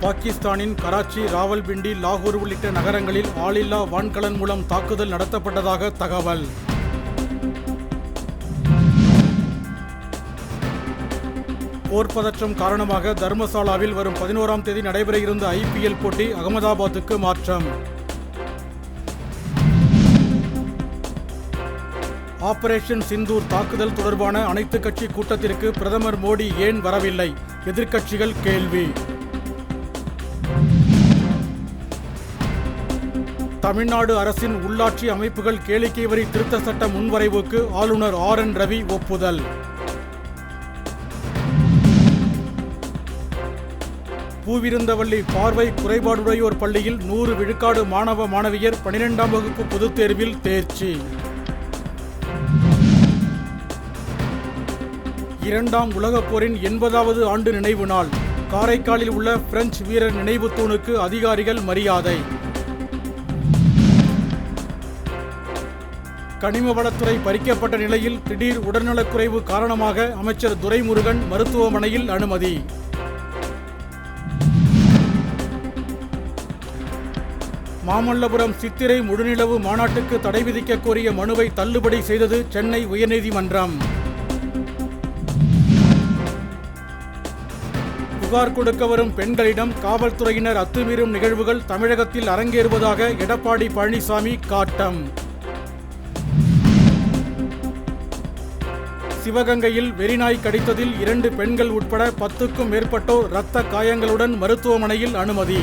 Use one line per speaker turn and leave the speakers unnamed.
பாகிஸ்தானின் கராச்சி ராவல்பிண்டி லாகூர் உள்ளிட்ட நகரங்களில் ஆளில்லா வான்கலன் மூலம் தாக்குதல் நடத்தப்பட்டதாக தகவல். போர் பதற்றம் காரணமாக தர்மசாலாவில் வரும் பதினோராம் தேதி நடைபெற இருந்த ஐபிஎல் போட்டி அகமதாபாத்துக்கு மாற்றம். ஆபரேஷன் சிந்தூர் தாக்குதல் தொடர்பான அனைத்து கட்சி கூட்டத்திற்கு பிரதமர் மோடி ஏன் வரவில்லை? எதிர்க்கட்சிகள் கேள்வி. தமிழ்நாடு அரசின் உள்ளாட்சி அமைப்புகள் கேளிக்கை வரி திருத்த சட்ட முன்வரைவுக்கு ஆளுநர் ஆர் என் ரவி ஒப்புதல். பூவிருந்தவள்ளி பார்வை குறைபாடுடையோர் பள்ளியில் நூறு விழுக்காடு மாணவ மாணவியர் பனிரெண்டாம் வகுப்பு பொதுத் தேர்வில் தேர்ச்சி. இரண்டாம் உலகப் போரின் எண்பதாவது ஆண்டு நினைவு நாள். காரைக்காலில் உள்ள பிரெஞ்சு வீரர் நினைவு தூணுக்கு அதிகாரிகள் மரியாதை. கனிம வளத்துறை பறிக்கப்பட்ட நிலையில் திடீர் உடல்நலக்குறைவு காரணமாக அமைச்சர் துரைமுருகன் மருத்துவமனையில் அனுமதி. மாமல்லபுரம் சித்திரை முழுநிலவு மாநாட்டுக்கு தடை விதிக்க கோரிய மனுவை தள்ளுபடி செய்தது சென்னை உயர்நீதிமன்றம். புகார் கொடுக்க வரும் பெண்களிடம் காவல்துறையினர் அத்துமீறும் நிகழ்வுகள் தமிழகத்தில் அரங்கேறுவதாக எடப்பாடி பழனிசாமி காட்டம். சிவகங்கையில் வெறிநாய் கடித்ததில் இரண்டு பெண்கள் உட்பட பத்துக்கும் மேற்பட்டோர் இரத்த காயங்களுடன் மருத்துவமனையில் அனுமதி.